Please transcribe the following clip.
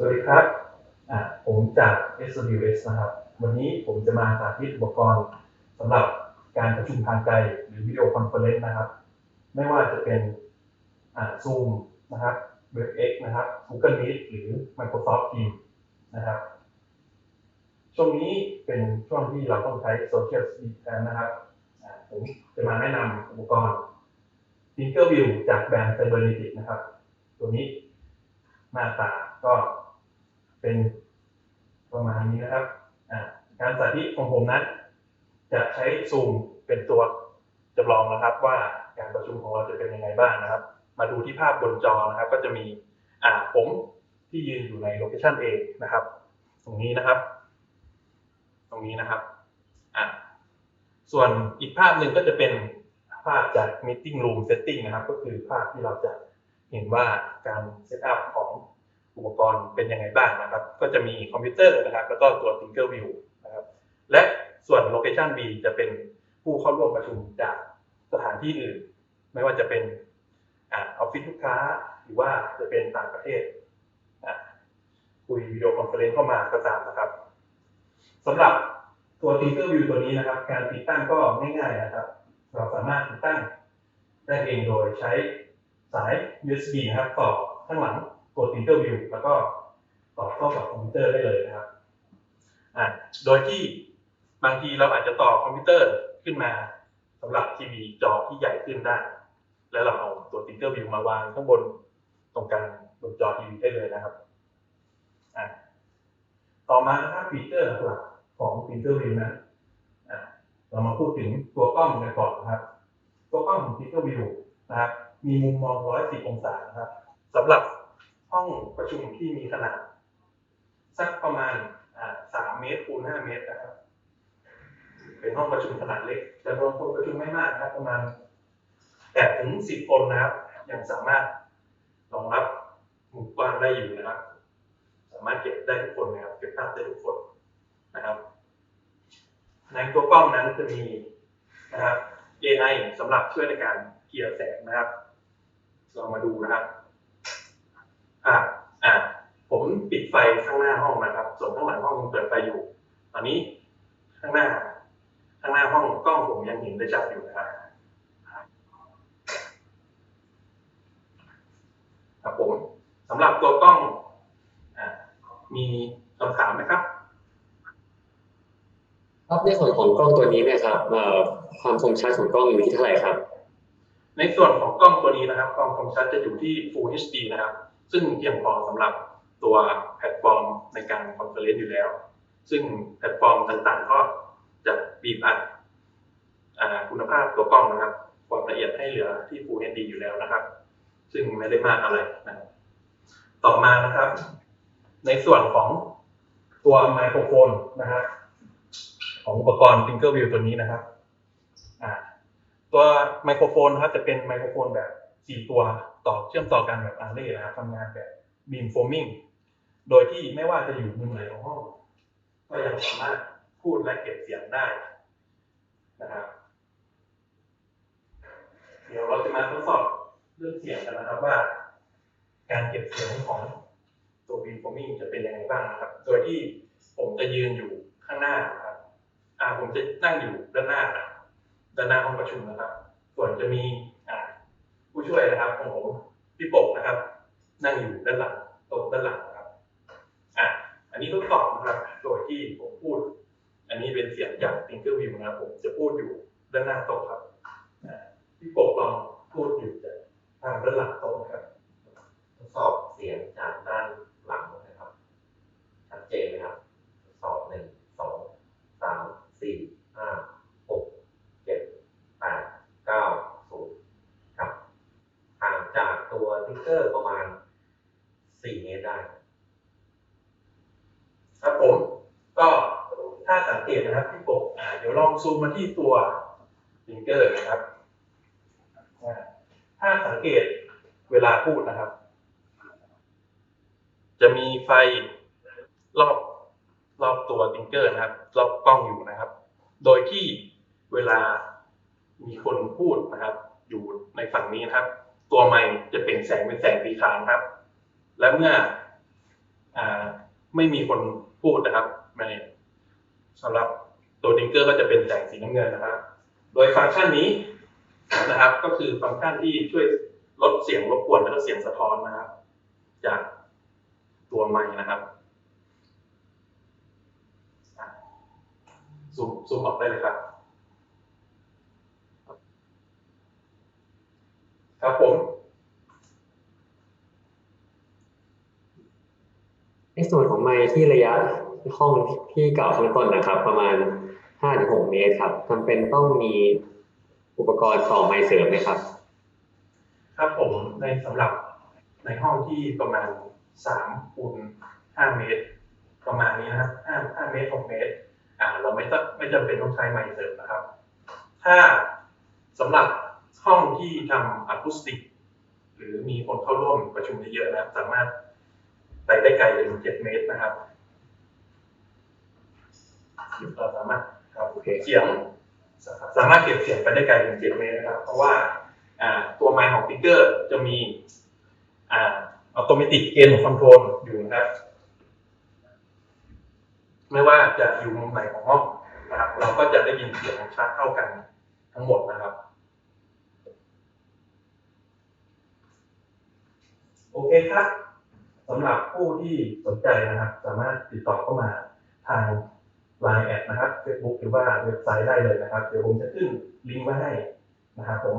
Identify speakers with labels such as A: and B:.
A: สวัสดีครับ ผมจาก SWS นะครับ วันนี้ผมจะมาสาธิตอุปกรณ์สำหรับการประชุมทางไกลหรือวิดีโอคอนเฟอเรนซ์นะครับ ไม่ว่าจะเป็น Zoom นะครับ WebEx นะครับ Google Meet หรือ Microsoft Teams นะครับ ช่วงนี้เป็นช่วงที่เราต้องใช้ Social Distance นะครับ ผมจะมาแนะนำอุปกรณ์ Tinkerview จากแบรนด์ Cybernetic นะครับ ตัวนี้หน้าตาก็ เป็นประมาณนี้นะครับการสาธิตของผมนั้น จะใช้ซูมเป็นตัวจำลองนะครับ ว่าการประชุมของเราจะเป็นยังไงบ้างนะครับ มาดูที่ภาพบนจอนะครับ ก็จะมีอ่าผมที่ยืนอยู่ในโลเคชัน A นะครับ ตรงนี้นะครับ ตรงนี้นะครับอ่าส่วนอีกภาพหนึ่งก็จะเป็นภาพจาก Meeting Room Setting นะครับ ก็คือภาพที่เราจะเห็นว่าการเซตอัพของ อุปกรณ์เป็นยังไงบ้างนะครับ ก็จะมีคอมพิวเตอร์นะครับ แล้วก็ตัว Thinkerview นะครับ และส่วน Location B จะเป็นผู้เข้าร่วมประชุมจากสถานที่อื่น ไม่ว่าจะเป็นออฟฟิศลูกค้า หรือว่าจะเป็นต่างประเทศคุยวิดีโอคอนเฟอเรนซ์เข้ามาก็ตามนะครับสำหรับตัว Thinkerview ตัวนี้นะครับ การติดตั้งก็ง่ายๆนะครับ เราสามารถติดตั้งได้เองโดยใช้สาย USB นะครับต่อข้างหลัง ตัว Thinkerview แล้วก็ต่อเข้ากับคอมพิวเตอร์ได้เลยนะครับอะโดยที่บางทีเราอาจจะต่อคอมพิวเตอร์ขึ้นมาสำหรับทีวีจอที่ใหญ่ขึ้นได้ แล้วเราเอาตัว Thinkerview มาวางข้างบนตรงกลางบนจอทีวีได้เลยนะครับอะต่อมานะครับฟีเจอร์หลักของ Thinkerview นั้นอะเรามาพูดถึงตัวกล้องกันก่อนนะครับ ตัวกล้องของ Thinkerview นะครับมีมุมมอง 110 องศานะครับสำหรับ ห้องประชุมที่มีขนาด สักประมาณสามเมตรคูณห้าเมตรนะครับ เป็นห้องประชุมขนาดเล็กจำนวนคนประชุมไม่มากนะครับ ประมาณแปดถึงสิบคนนะครับ ยังสามารถรองรับหมู่กว้างได้อยู่นะครับ สามารถเก็บได้ทุกคนนะครับ เก็บภาพได้ทุกคนนะครับ ในตัวกล้องนั้นจะมีนะครับ AI สำหรับช่วยในการเกลี่ยแสงนะครับ เรามาดูนะครับ อ่าอ่าผมปิดไฟข้างหน้าห้องนะครับ ส่วนข้างหลังห้องยังเปิดไฟอยู่ ตอนนี้ข้างหน้า ข้างหน้าห้องกล้องผมยังเห็นได้ชัดอยู่นะครับครับผมสำหรับตัวกล้องอ่ามีคำถามไหมครับ
B: ครับในส่วนของกล้องตัวนี้เนะครับเอ่อความคมชัดของกล้องอยู่ที่เท่าไหร่ครับ
A: ในส่วนของกล้องตัวนี้นะครับ ความคมชัดจะอยู่ที่ Full HD นะครับ ซึ่งเพียงพอสำหรับตัวแพลตฟอร์มในการคอนเฟอเรนซ์อยู่แล้ว ซึ่งแพลตฟอร์มต่างๆ ก็จะบีบอัดคุณภาพตัวกล้องนะครับ ความละเอียดให้เหลือที่ Full HD อยู่แล้วนะครับ ซึ่งไม่ได้มากอะไรนะครับ ต่อมานะครับ ในส่วนของตัวไมโครโฟนนะครับของอุปกรณ์ Thinkerview ตัวนี้นะครับตัวไมโครโฟนนะครับจะเป็นไมโครโฟนแบบ 4 ตัว ต่อเชื่อมต่อกันแบบอาร์เร่นะครับทำงานแบบบีมโฟมิงโดยที่ไม่ว่าจะอยู่มุมไหนของห้องก็ยังสามารถพูดและเก็บเสียงได้นะครับเดี๋ยวเราจะมาทดสอบเรื่องเสียงกันนะครับว่า การเก็บเสียงของตัวบีมโฟมิงจะเป็นยังไงบ้างนะครับ โดยที่ผมจะยืนอยู่ข้างหน้านะครับ อ่าผมจะนั่งอยู่ด้านหน้านะด้านหน้าห้องประชุมนะครับ ส่วนจะมีอ่าผู้ช่วยนะครับ ของผมพี่ปกนะครับ นั่งอยู่ด้านหลังตรงด้านหลังนะครับอะอันนี้ทดสอบนะครับ โดยที่ผมพูด อันนี้เป็นเสียงจาก Thinkerview นะครับผมจะพูดอยู่ด้านหน้าโต๊ะครับพี่ปกลองพูดอยู่จากทางด้านหลังโต๊ะนะครับ
C: ทดสอบเสียงจากด้านหลังนะครับ ชัดเจนไหมครับทดสอบหนึ่งสองสามสี่ห้าหกเจ็ดแปดเก้าศูนย์ครับห่างจากตัวทิกเก อร์ประมาณสี่เมตรได้
A: ครับผม ก็ถ้าสังเกตนะครับพี่ปกเดี๋ยวลองซูมมาที่ตัวฟิงเกอร์นะครับถ้าสังเกตเวลาพูดนะครับ จะมีไฟรอบรอบตัวติงเกอร์นะครับ รอบกล้องอยู่นะครับ โดยที่เวลามีคนพูดนะครับ อยู่ในฝั่งนี้นะครับ ตัวไมค์จะเป็นแสงเป็นแสงสีขาวครับ และเมื่ออไม่มีคนพูดนะครับในสำหรับตัวดิงเกอร์ก็จะเป็นแสงสีน้ำเงินนะครับ โดยฟังก์ชันนี้นะครับ ก็คือฟังก์ชันที่ช่วยลดเสียงรบกวนและเสียงสะท้อนนะครับ จากตัวไมค์นะครับซูมออกได้เลยครับ ครับผม
B: ในส่วนของไมค์ที่ระยะห้องที่กล่าวข้างต้นนะครับ ประมาณ 5-6 เมตรครับจำเป็นต้องมีอุปกรณ์ต่อไมค์เสริมไหมครับ
A: ครับผมในสำหรับในห้องที่ประมาณสามคูณห้าเมตร ประมาณนี้นะครับห้าห้าเมตรหกเมตร อ่า เราไม่ต้องไม่จำเป็นต้องใช้ไมค์เสริมนะครับ ถ้าสำหรับ ห้องที่ทำอะคูสติก หรือมีคนเข้าร่วมประชุมเยอะๆนะครับสามารถไปได้ไกลถึงเจ็ดเมตรนะครับเราสามารถครับ
B: เสี
A: ยงสามารถเก็บเสียงไปได้ไกลถึงเจ็ดเมตรนะครับ เพราะว่าตัวไมค์ของปิกเกอร์จะมีอัตโนมัติเกณฑ์คอนโทรลอยู่นะครับ ไม่ว่าจะอยู่มุมไหนของห้องนะครับ เราก็จะได้ยินเสียงชัดเท่ากันทั้งหมดนะครับ โอเคครับสำหรับผู้ที่สนใจนะครับ สามารถติดต่อเข้ามาทาง Line แอดนะครับ Facebook หรือว่าเว็บไซต์ได้เลยนะครับ เดี๋ยวผมจะขึ้นลิงก์ไว้ให้นะครับผม